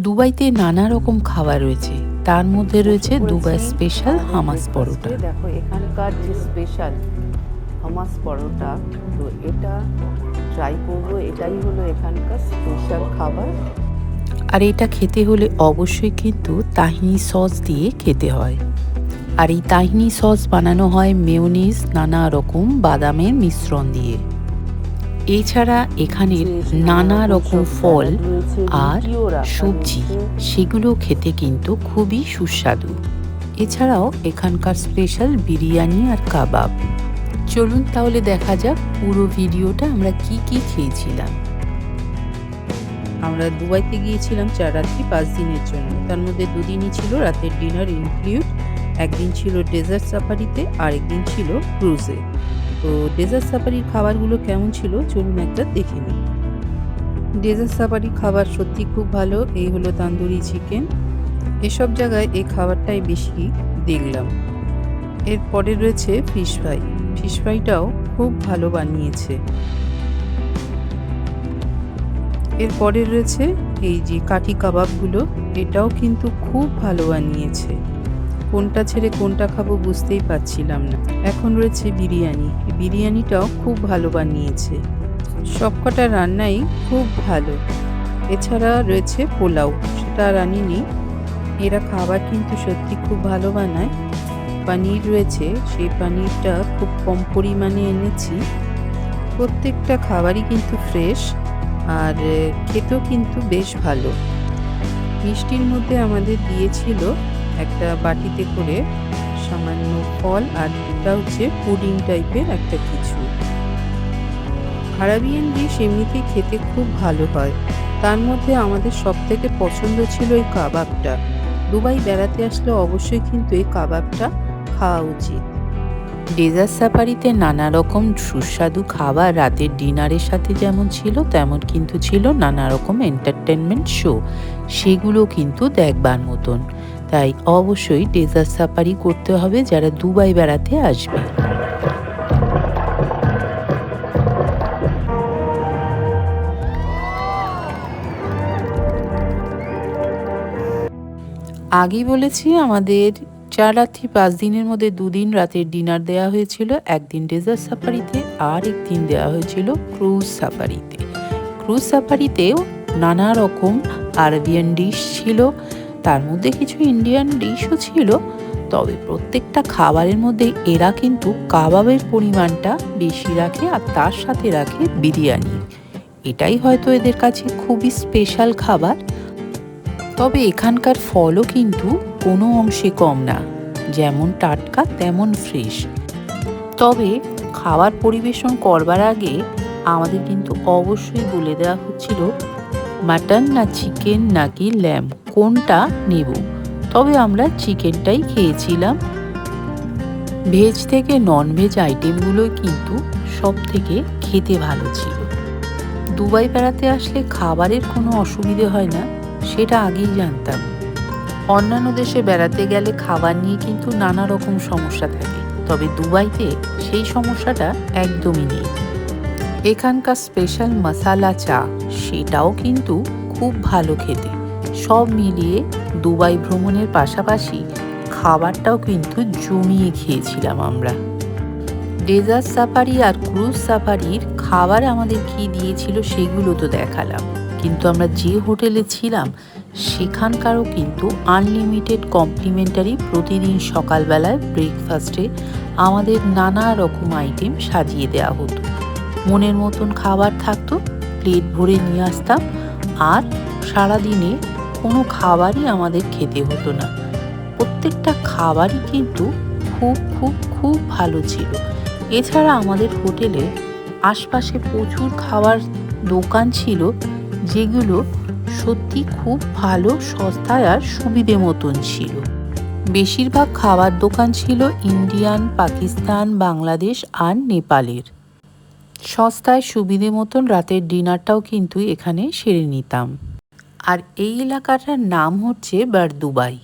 দুবাইতে নানা রকম খাবার রয়েছে। তার মধ্যে রয়েছে দুবাই স্পেশাল হামাস পরোটা। দেখো এখানকার যে স্পেশাল হামাস পরোটা তো এটা ট্রাই করব। এটাই হলো এখানকার স্পেশাল খাবার। আর এটা খেতে হলে অবশ্যই কিন্তু তাহিনি সস দিয়ে খেতে হয়। আর এই তাহিনি সস বানানো হয় মেয়োনিজ নানা রকম বাদামের মিশ্রণ দিয়ে। এছাড়া এখানের নানা রকম ফল আর সবজি, সেগুলো খেতে কিন্তু খুবই সুস্বাদু। এছাড়াও এখানকার স্পেশাল বিরিয়ানি আর কাবাব। চলুন তাহলে দেখা যাক পুরো ভিডিওটা আমরা কি কি খেয়েছিলাম। আমরা দুবাইতে গিয়েছিলাম চার রাত্রি, পাঁচ দিনের জন্য। তার মধ্যে দুদিনই ছিল রাতের ডিনার ইনক্লুড একদিন ছিল ডেজার্ট সাফারিতে আর একদিন ছিল ক্রুজে তো ডেজার্ট সাফারির খাবারগুলো কেমন ছিল? চলুন একটা দেখে নিই। ডেজার্ট সাফারির খাবার সত্যি খুব ভালো, এই হলো তান্দুরি চিকেন এসব জায়গায় এই খাবারটাই বেশি দেখলাম। এরপরে রয়েছে ফিশ ফ্রাই ফিশ ফ্রাইটাও খুব ভালো বানিয়েছে। এরপরে রয়েছে এই যে কাঠি কাবাবগুলো, এটাও কিন্তু খুব ভালো বানিয়েছে। কোনটা ছেড়ে কোনটা খাব বুঝতেই পারছিলাম না। এখন রয়েছে বিরিয়ানি। বিরিয়ানিটাও খুব ভালো বানিয়েছে। সবকটা রান্নাই খুব ভালো। এছাড়া রয়েছে পোলাও। সেটা আর আনিনি এরা খাবার কিন্তু সত্যি খুব ভালো বানায়। পানির রয়েছে। সেই পানিরটা খুব কম পরিমাণে এনেছি। প্রত্যেকটা খাবারই কিন্তু ফ্রেশ আর খেতেও কিন্তু বেশ ভালো। মিষ্টির মধ্যে আমাদের দিয়েছিল একটা বাটিতে করে সামান্য ফল আর এটা হচ্ছে পুডিং টাইপের একটা কিছু। আরাবিয়ান ডিশ এমনিতেই খেতে খুব ভালো হয়। তার মধ্যে আমাদের সব থেকে পছন্দ ছিল এই কাবাবটা। দুবাই বেড়াতে আসলে অবশ্যই কিন্তু এই কাবাবটা খাওয়া উচিত। ডেজার্ট সাফারিতে নানা রকম সুস্বাদু খাবার, রাতের ডিনারের সাথে যেমন ছিল, তেমন কিন্তু ছিল নানা রকম এন্টারটেনমেন্ট শো সেগুলো কিন্তু দেখবার মতন। তাই অবশ্যই ডেজার্ট সাফারি করতে হবে যারা দুবাই বেড়াতে আসবে। আগেই বলেছি, আমাদের চার রাত্রি, পাঁচ দিনের মধ্যে দুদিন রাতের ডিনার দেওয়া হয়েছিল। একদিন ডেজার্ট সাফারিতে, আর একদিন দেওয়া হয়েছিল ক্রুজ সাফারিতে। ক্রুজ সাফারিতেও নানা রকম আরবিয়ান ডিশ ছিল। তার মধ্যে কিছু ইন্ডিয়ান ডিশও ছিল, তবে প্রত্যেকটা খাবারের মধ্যে এরা কিন্তু কাবাবের পরিমাণটা বেশি রাখে আর তার সাথে রাখে বিরিয়ানি। এটাই হয়তো এদের কাছে খুবই স্পেশাল খাবার, তবে এখানকার ফলও কিন্তু কোনো অংশে কম না, যেমন টাটকা তেমন ফ্রেশ তবে খাবার পরিবেশন করবার আগে আমাদের কিন্তু অবশ্যই বলে দেওয়া হচ্ছিল মাটন না চিকেন নাকি ল্যাম? কোনটা নেব? তবে আমরা চিকেনটাই খেয়েছিলাম। ভেজ থেকে নন ভেজ আইটেমগুলো কিন্তু সব থেকে খেতে ভালো ছিল। দুবাই বেড়াতে আসলে খাবারের কোনো অসুবিধে হয় না, সেটা আগেই জানতাম। অন্যান্য দেশে বেড়াতে গেলে খাবার নিয়ে কিন্তু নানা রকম সমস্যা থাকে, তবে দুবাইতে সেই সমস্যাটা একদমই নেই। এখানকার স্পেশাল মশালা চা, সেটাও কিন্তু খুব ভালো খেতে। সব মিলিয়ে দুবাই ভ্রমণের পাশাপাশি খাবারটাও কিন্তু জমিয়ে খেয়েছিলাম আমরা। ডেজার্ট সাফারি আর ক্রুজ সাফারির খাবার আমাদের কি দিয়েছিল সেগুলো তো দেখালাম। কিন্তু আমরা যে হোটেলে ছিলাম, সেখানকারও কিন্তু আনলিমিটেড কমপ্লিমেন্টারি প্রতিদিন সকালবেলায় ব্রেকফাস্টে আমাদের নানা রকম আইটেম সাজিয়ে দেওয়া হতো। মনের মতন খাবার থাকতো, প্লেট ভরে নিয়ে আসতাম। আর সারাদিনে কোনো খাবারই আমাদের খেতে হতো না। প্রত্যেকটা খাবারই কিন্তু খুব খুব খুব ভালো ছিল। এছাড়া আমাদের হোটেলে আশপাশে প্রচুর খাবার দোকান ছিল, যেগুলো সত্যি খুব ভালো, সস্তায় আর সুবিধে মতন ছিল। বেশিরভাগ খাবার দোকান ছিল ইন্ডিয়ান, পাকিস্তান, বাংলাদেশ আর নেপালের। সস্তায় সুবিধে মতন রাতের ডিনারটাও কিন্তু এখানে সেরে নিতাম। আর এই এলাকাটার নাম হচ্ছে বারদুবাই।